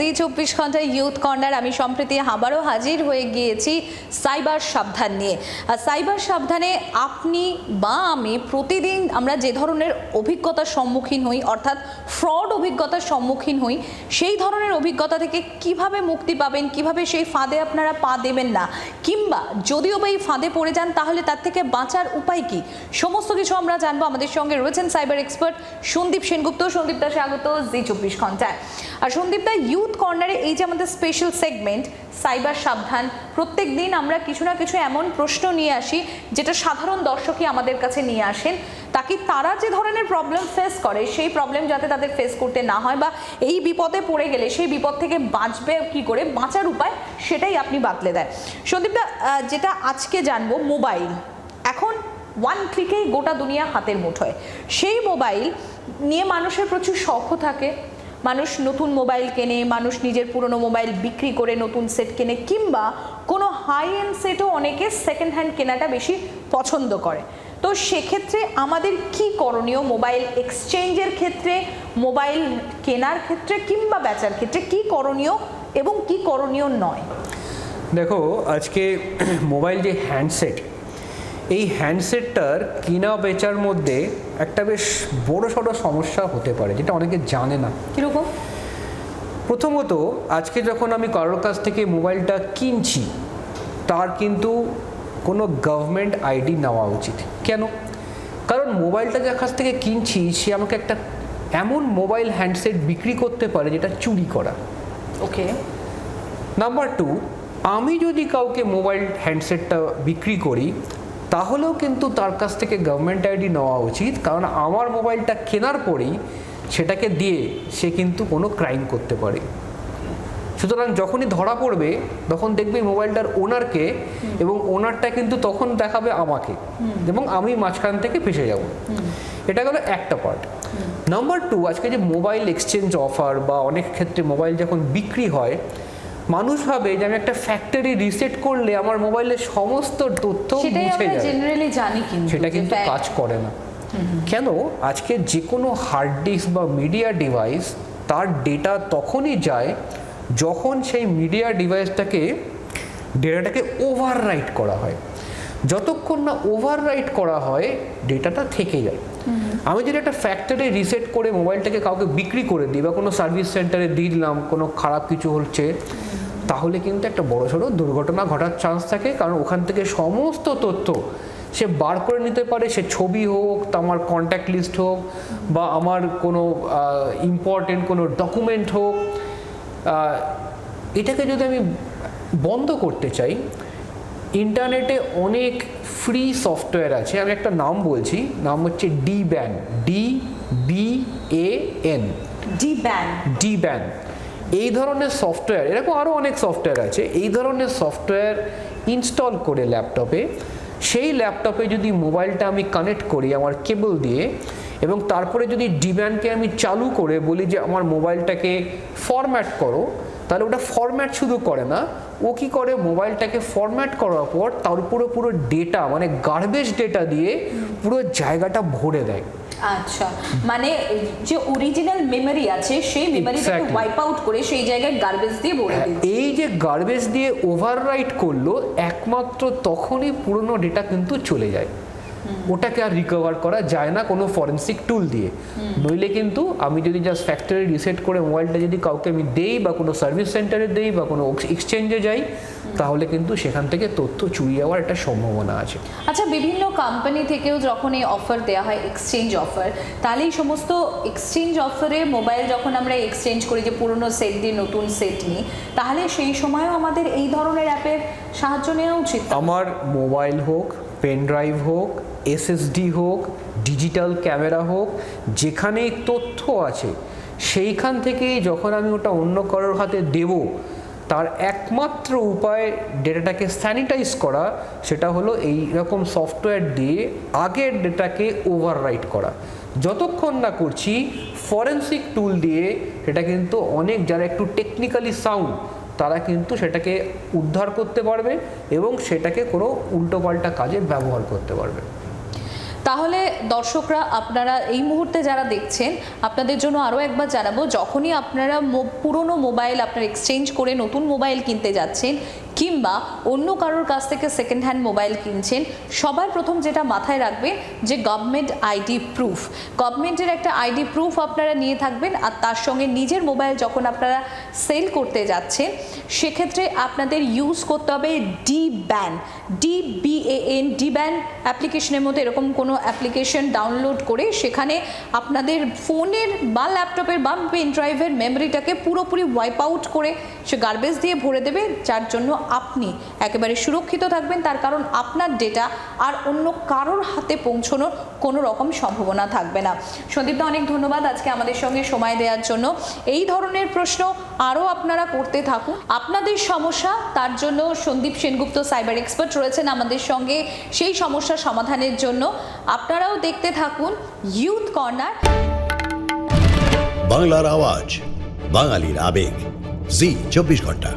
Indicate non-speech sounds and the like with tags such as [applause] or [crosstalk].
জি চব্বিশ ঘণ্টা youth corner আমি সম্প্রতি আবারও হাজির হয়ে গিয়েছি সাইবার সাবধান নিয়ে। আর সাইবার সাবধানে আপনি বা আমি প্রতিদিন আমরা যে ধরনের অভিজ্ঞতার সম্মুখীন হই, অর্থাৎ ফ্রড অভিজ্ঞতার সম্মুখীন হই, সেই ধরনের অভিজ্ঞতা থেকে কীভাবে মুক্তি পাবেন, কীভাবে সেই ফাঁদে আপনারা পা দেবেন না, কিংবা যদিও বা এই ফাঁদে পড়ে যান, তাহলে তার থেকে বাঁচার উপায় কি? সমস্ত কিছু আমরা জানব। আমাদের সঙ্গে রয়েছেন সাইবার এক্সপার্ট সন্দীপ সেনগুপ্ত। সন্দীপ দা স্বাগত। জি, চব্বিশ ঘন্টায়। আর সন্দীপ দা ইউথ কর্নারে এই যে আমাদের স্পেশাল সেগমেন্ট সাইবার সাবধান প্রত্যেক দিন আমরা কিছু না কিছু এমন প্রশ্ন নিয়ে আসি যেটা সাধারণ দর্শকই আমাদের কাছে নিয়ে আসেন তাকে তারা যে ধরনের প্রবলেম ফেস করে সেই প্রবলেম যাতে তাদের ফেস করতে না হয় বা এই বিপদে পড়ে গেলে সেই বিপদ থেকে বাঁচবে কি করে বাঁচার উপায় সেটাই আপনি বাতলে দেন। সন্দীপ দা আহ, যেটা আজকে জানব মোবাইল এখন ওয়ান ক্লিকেই গোটা দুনিয়া হাতের মুঠোয়। সেই মোবাইল নিয়ে মানুষের প্রচুর শখও থাকে মানুষ নতুন মোবাইল কেনে, মানুষ নিজের পুরনো মোবাইল বিক্রি করে নতুন সেট কেনে, কিংবা কোনো হাই এন্ড সেটও অনেকে সেকেন্ড হ্যান্ড কেনাটা বেশি পছন্দ করে। তো সেক্ষেত্রে আমাদের কি করণীয় মোবাইল এক্সচেঞ্জের ক্ষেত্রে, মোবাইল কেনার ক্ষেত্রে, কিংবা বেচার ক্ষেত্রে কি করণীয় এবং কি করণীয় নয়? দেখো, আজকে [clears throat] মোবাইল যে হ্যান্ডসেট এই হ্যান্ডসেটটার কেনা বেচার মধ্যে একটা বেশ বড় সড়ো সমস্যা হতে পারে যেটা অনেকে জানে না। কীরকম? প্রথমত আজকে যখন আমি কারোর কাছ থেকে মোবাইলটা কিনছি তার কিন্তু কোনো গভর্নমেন্ট আইডি নেওয়া উচিত। কেন? কারণ মোবাইলটা যার কাছ থেকে কিনছি সে আমাকে একটা এমন মোবাইল হ্যান্ডসেট বিক্রি করতে পারে যেটা চুরি করা। ওকে। নাম্বার টু আমি যদি কাউকে মোবাইল হ্যান্ডসেটটা বিক্রি করি তাহলেও কিন্তু তার কাছ থেকে গভর্নমেন্ট আইডি নেওয়া উচিত কারণ আমার মোবাইলটা কেনার পরেই সেটাকে দিয়ে সে কিন্তু কোনো ক্রাইম করতে পারে। সুতরাং যখনই ধরা পড়বে তখন দেখবে মোবাইলটার ওনারকে এবং ওনারটা কিন্তু তখন দেখাবে আমাকে এবং আমি মাঝখান থেকে ফেসে যাব। এটা গেল একটা পার্ট নাম্বার টু আজকে যে মোবাইল এক্সচেঞ্জ অফার বা অনেক ক্ষেত্রে মোবাইল যখন বিক্রি হয় মানুষ ভাবে যে আমি একটা ফ্যাক্টরি রিসেট করলে আমার মোবাইলের সমস্ত তথ্য সেটাই আমরা জেনারেলি জানি কিন্তু সেটা কিন্তু কাজ করে না। কেন? আজকে যে কোনো হার্ড ডিস্ক বা মিডিয়া ডিভাইস তার ডেটা তখনই যায় যখন সেই মিডিয়া ডিভাইসটাকে ডেটাটাকে ওভাররাইট করা হয়। যতক্ষণ না ওভাররাইট করা হয় ডেটাটা থেকে যায়। আমি যদি একটা ফ্যাক্টরি রিসেট করে মোবাইলটাকে কাউকে বিক্রি করে দিই বা কোনো সার্ভিস সেন্টারে দিয়ে দিলাম কোনো খারাপ কিছু হচ্ছে তাহলে কিন্তু একটা বড় সড়ো দুর্ঘটনা ঘটার চান্স থাকে কারণ ওখান থেকে সমস্ত তথ্য সে বার করে নিতে পারে। সে ছবি হোক তা আমার কন্ট্যাক্ট লিস্ট হোক বা আমার কোনো ইম্পর্টেন্ট কোনো ডকুমেন্ট হোক এটাকে যদি আমি বন্ধ করতে চাই ইন্টারনেটে অনেক ফ্রি সফটওয়্যার আছে। আমি একটা নাম বলছি নাম হচ্ছে D ban D B A N D ban D ban এই ধরনের সফটওয়্যার এরকম আরও অনেক সফটওয়্যার আছে, এই ধরনের সফটওয়্যার ইনস্টল করে ল্যাপটপে সেই ল্যাপটপে যদি মোবাইলটা আমি কানেক্ট করি আমার কেবল দিয়ে, এবং তারপরে যদি ডিব্যানকে আমি চালু করে বলি যে আমার মোবাইলটাকে ফরম্যাট করো, তাহলে ওটা ফরম্যাট শুধু করে না, ও কি করে মোবাইলটাকে ফরম্যাট করার পর তার উপরে পুরো ডেটা মানে গার্বেজ ডেটা দিয়ে পুরো জায়গাটা ভরে দেয়। আচ্ছা মানে যে অরিজিনাল মেমরি আছে সেই মেমরিটাকে ওয়াইপ আউট করে সেই জায়গায় গার্বেজ দিয়ে ভরে দিচ্ছে এই যে গার্বেজ দিয়ে ওভাররাইট করল একমাত্র তখনই পুরনো ডেটা কিন্তু চলে যায়। ওটাকে আর রিকভার করা যায় না কোনো ফরেন্সিক টুল দিয়ে। নইলে কিন্তু আমি যদি জাস্ট ফ্যাক্টরি রিসেট করে মোবাইলটা যদি কাউকে আমি দেই বা কোনো সার্ভিস সেন্টারে দেই বা কোনো এক্সচেঞ্জে যাই তাহলে কিন্তু সেখান থেকে তথ্য চুরি যাওয়ার একটা সম্ভাবনা আছে। আচ্ছা বিভিন্ন কোম্পানি থেকেও যখন এই অফার দেওয়া হয় এক্সচেঞ্জ অফার তাহলে এই সমস্ত এক্সচেঞ্জ অফারে মোবাইল যখন আমরা এক্সচেঞ্জ করি যে পুরনো সেট দিয়ে নতুন সেট নিই তাহলে সেই সময়ও আমাদের এই ধরনের অ্যাপের সাহায্য নেওয়া উচিত? আমার মোবাইল হোক পেন ড্রাইভ হোক এসএসডি হোক, ডিজিটাল ক্যামেরা হোক যেখানে তথ্য আছে, সেইখান থেকে যখন আমি ওটা অন্য কারোর হাতে দেব, তার একমাত্র উপায় ডেটাটাকে স্যানিটাইজ করা, সেটা হলো এই রকম সফটওয়্যার দিয়ে আগের ডেটাকে ওভাররাইট করা। যতক্ষণ না করছি ফরেন্সিক টুল দিয়ে সেটা কিন্তু অনেক যারা একটু টেকনিক্যালি সাউন্ড তারা কিন্তু সেটাকে উদ্ধার করতে পারবে এবং সেটাকে কোনো উল্টোপাল্টা কাজে ব্যবহার করতে পারবে। তাহলে দর্শকরা, আপনারা এই মুহূর্তে যারা দেখছেন, আপনাদের জন্য আরও একবার জানাব, যখনই আপনারা পুরনো মোবাইল আপনার এক্সচেঞ্জ করে নতুন মোবাইল কিনতে যাচ্ছেন কিংবা অন্য কারোর কাছ থেকে সেকেন্ড হ্যান্ড মোবাইল কিনছেন, সবার প্রথম যেটা মাথায় রাখবেন যে গভর্নমেন্ট আইডি প্রুফ গভর্নমেন্টের একটা আইডি প্রুফ আপনারা নিয়ে থাকবেন আর তার সঙ্গে নিজের মোবাইল যখন আপনারা সেল করতে যাচ্ছেন, সেক্ষেত্রে আপনাদের ইউজ করতে হবে D ban D BAN D ban অ্যাপ্লিকেশনের মতো এরকম কোনো অ্যাপ্লিকেশন ডাউনলোড করে সেখানে আপনাদের ফোনের বা ল্যাপটপের বা পেন ড্রাইভের মেমোরিটাকে পুরোপুরি ওয়াইপ আউট করে সে গার্বেজ দিয়ে ভরে দেবে, যার জন্য আপনি একেবারে সুরক্ষিত থাকবেন, তার কারণ আপনার ডেটা আর অন্য কারোর হাতে পৌঁছানোর কোনো রকম সম্ভাবনা থাকবে না। সন্দীপদা, অনেক ধন্যবাদ আজকে আমাদের সঙ্গে সময় দেওয়ার জন্য। এই ধরনের প্রশ্ন আরও আপনারা করতে থাকুন। আপনাদের সমস্যা, তার জন্য সন্দীপ সেনগুপ্ত সাইবার এক্সপার্ট রয়েছেন আমাদের সঙ্গে সেই সমস্যা সমাধানের জন্য। আপনারাও দেখতে থাকুন ইউথ কর্নার বাংলার আওয়াজ, বাঙালির আবেগ। জি, চব্বিশ ঘণ্টা।